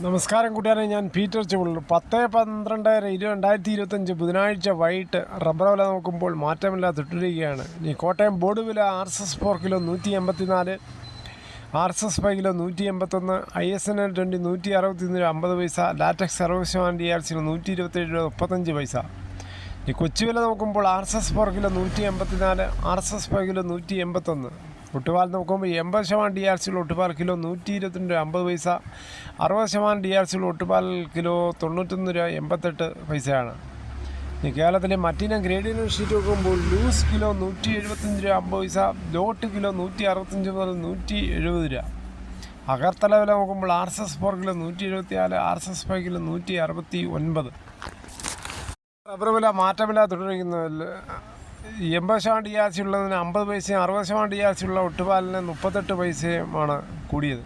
നമസ്കാരം കൂട്ടുകാരെ ഞാൻ പീറ്റർ ചുവള്ളൂർ പത്ത് പന്ത്രണ്ട് രണ്ടായിരത്തി ഇരുപത്തഞ്ച് ബുധനാഴ്ച വൈകിട്ട് റബ്ബർ വില നോക്കുമ്പോൾ മാറ്റമില്ലാതെ തുടരുകയാണ് ഇനി കോട്ടയം ബോർഡ് വില R S S four kilo നൂറ്റി എൺപത്തി നാല് R S S five kilo നൂറ്റി എൺപത്തൊന്ന് I S N L twenty നൂറ്റി അറുപത്തി ഒന്ന് അമ്പത് പൈസ ലാറ്റക്സ് അറുപത് ശതമാനം ഡി ആർ സിയിൽ നൂറ്റി ഇരുപത്തേഴ് രൂപ മുപ്പത്തഞ്ച് പൈസ. ഈ കൊച്ചി വില നോക്കുമ്പോൾ R S S per kilo നൂറ്റി എൺപത്തി നാല് R S S per kilo നൂറ്റി എൺപത്തൊന്ന് ഒട്ടുപാൽ നോക്കുമ്പോൾ എൺപത് ശതമാനം ഡി ആർ സിയിൽ ഒട്ടുപാൽ കിലോ നൂറ്റി ഇരുപത്തിരണ്ട് രൂപ അമ്പത് പൈസ. അറുപത് ശതമാനം ഡി ആർ സിയിൽ ഒട്ടുപാൽ കിലോ തൊണ്ണൂറ്റൊന്ന് രൂപ എൺപത്തെട്ട് പൈസയാണ്. ഇനി കേരളത്തിലെ മറ്റിനം ഗ്രേഡിയൻ ഷീറ്റ് നോക്കുമ്പോൾ ലൂസ് കിലോ നൂറ്റി എഴുപത്തഞ്ച് രൂപ അമ്പത് പൈസ ലോട്ട് കിലോ നൂറ്റി അറുപത്തഞ്ച് മുതൽ നൂറ്റി എഴുപത് രൂപ. അകർത്തല വില നോക്കുമ്പോൾ R S S four kilo നൂറ്റി എഴുപത്തി നാല് R S S five kilo നൂറ്റി അറുപത്തി ഒൻപത് റബ്ബർ മാറ്റമില്ലാതെ തുടരുന്നതിൽ എൺപത് ശതമാനം ഡി ആർ സി ഉള്ളതിന് അമ്പത് പൈസയും അറുപത് ശതമാനം ഡി ആർ സി ഉള്ള ഒട്ടുപാലിന് മുപ്പത്തെട്ട് പൈസയുമാണ് കൂടിയത്.